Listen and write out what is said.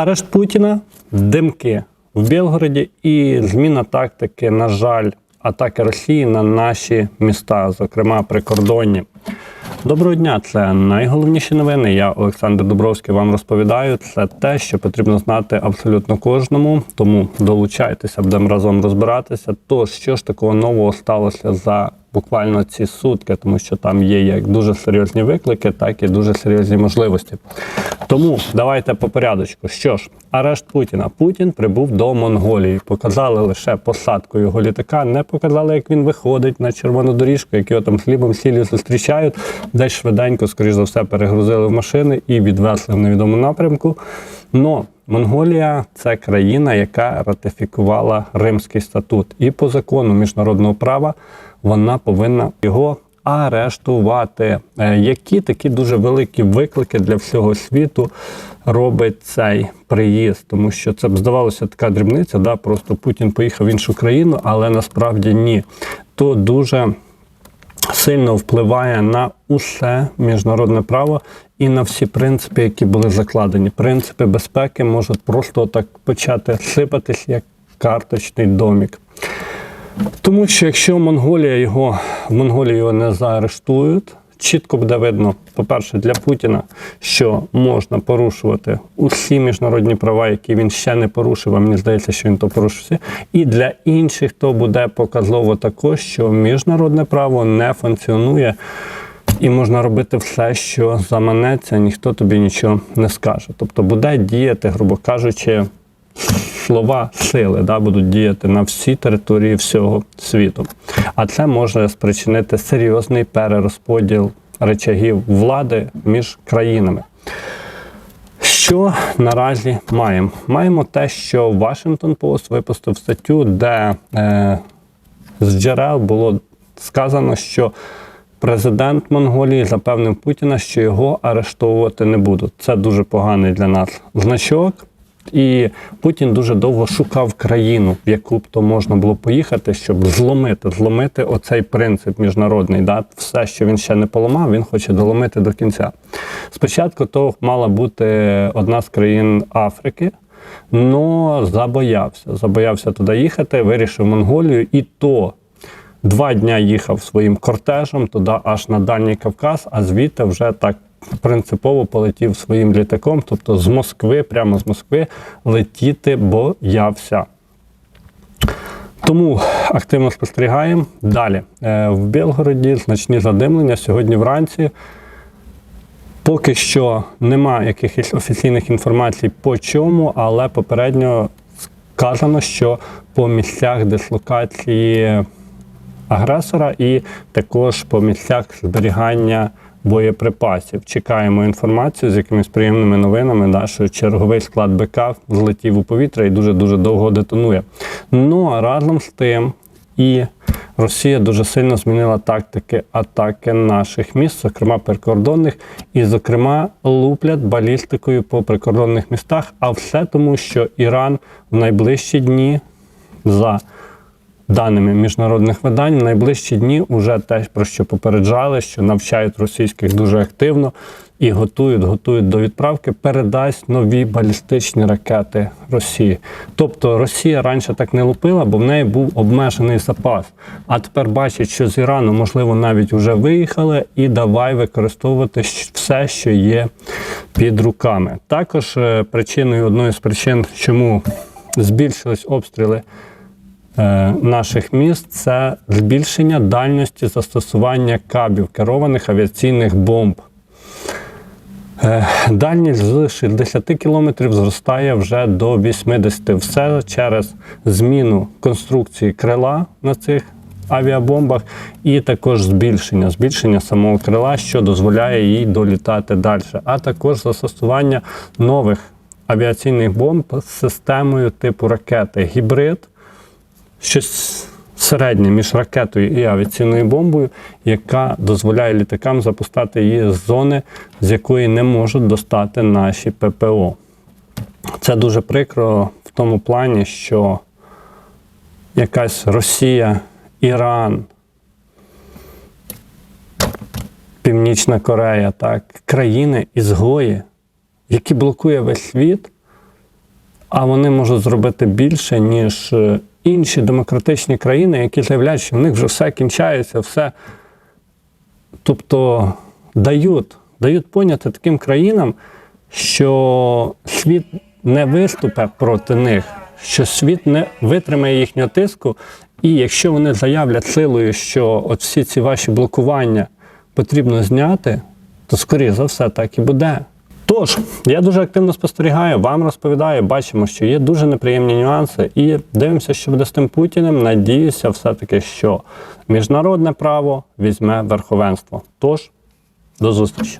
Арешт Путіна, димки в Білгороді і зміна тактики, на жаль, атаки Росії на наші міста, зокрема прикордонні. Доброго дня, це найголовніші новини. Я Олександр Дубровський вам розповідаю. Це те, що потрібно знати абсолютно кожному. Тому долучайтеся, будемо разом розбиратися. То що ж такого нового сталося за буквально ці сутки, тому що там є як дуже серйозні виклики, так і дуже серйозні можливості. Тому давайте по порядочку. Що ж, арешт Путіна. Путін прибув до Монголії. Показали лише посадку його літака, не показали, як він виходить на червону доріжку, як його там хлібом сілі зустрічають. Десь швиденько, скоріш за все, перегрузили в машини і відвезли в невідомому напрямку. Но Монголія це країна, яка ратифікувала Римський статут, і по закону міжнародного права вона повинна його арештувати. Е, Які такі дуже великі виклики для всього світу робить цей приїзд? Тому що це б здавалося така дрібниця, да, просто Путін поїхав в іншу країну, але насправді ні. То дуже сильно впливає на усе міжнародне право і на всі принципи, які були закладені. Принципи безпеки можуть просто так почати сипатись як карточний домік. Тому що якщо Монголія його в Монголії його не заарештують, чітко буде видно, по-перше, для Путіна, що можна порушувати усі міжнародні права, які він ще не порушив, а мені здається, що він то порушив. І для інших то буде показово також, що міжнародне право не функціонує. І можна робити все, що заманеться, ніхто тобі нічого не скаже. Тобто буде діяти, грубо кажучи, слова сили да, будуть діяти на всі території всього світу. А це може спричинити серйозний перерозподіл речагів влади між країнами. Що наразі маємо? Маємо те, що Washington Post випустив статтю, де е, з джерел було сказано, що президент Монголії запевнив Путіна, що його арештовувати не будуть. Це дуже поганий для нас значок. І Путін дуже довго шукав країну, в яку б то можна було поїхати, щоб зломити, зломити оцей принцип міжнародний. Да? Все, що він ще не поламав, він хоче доломити до кінця. Спочатку то мала бути одна з країн Африки, але забоявся. Забоявся туди їхати, вирішив Монголію, і то два дня їхав своїм кортежем туди, аж на Дальній Кавказ, а звідти вже так принципово полетів своїм літаком, тобто з Москви, прямо з Москви, летіти боявся. Тому активно спостерігаємо. Далі. Е, В Білгороді значні задимлення сьогодні вранці. Поки що нема якихось офіційних інформацій по чому, але попередньо сказано, що по місцях дислокації агресора і також по місцях зберігання боєприпасів. Чекаємо інформацію з якимись приємними новинами, да, що черговий склад БК злетів у повітря і дуже-дуже довго детонує. Ну а разом з тим і Росія дуже сильно змінила тактики атаки наших міст, зокрема прикордонних, і, зокрема, луплять балістикою по прикордонних містах. А все тому, що Іран в найближчі дні за даними міжнародних видань, в найближчі дні вже те, про що попереджали, що навчають російських дуже активно і готують, готують до відправки, передасть нові балістичні ракети Росії. Тобто Росія раніше так не лупила, бо в неї був обмежений запас. А тепер бачить, що з Ірану, можливо, навіть вже виїхали, і давай використовувати все, що є під руками. Також е, причиною одною з причин, чому збільшились обстріли наших міст це збільшення дальності застосування кабів керованих авіаційних бомб. Е, Дальність з 60 кілометрів зростає вже до 80. Все через зміну конструкції крила на цих авіабомбах і також збільшення, збільшення самого крила, що дозволяє їй долітати далі, а також застосування нових авіаційних бомб з системою типу ракети гібрид, щось середнє між ракетою і авіаційною бомбою, яка дозволяє літакам запускати її з зони, з якої не можуть достати наші ППО. Це дуже прикро в тому плані, що якась Росія, Іран, Північна Корея, так, країни ізгої, які блокує весь світ, а вони можуть зробити більше, ніж е, інші демократичні країни, які заявляють, що в них вже все кінчається, все. Тобто дають, дають поняти таким країнам, що світ не виступе проти них, що світ не витримає їхнього тиску. І якщо вони заявлять силою, що от всі ці ваші блокування потрібно зняти, то скоріше за все так і буде. Тож, я дуже активно спостерігаю, вам розповідаю, бачимо, що є дуже неприємні нюанси, і дивимося, що буде з тим Путіним. Надіюся, все-таки, що міжнародне право візьме верховенство. Тож, до зустрічі.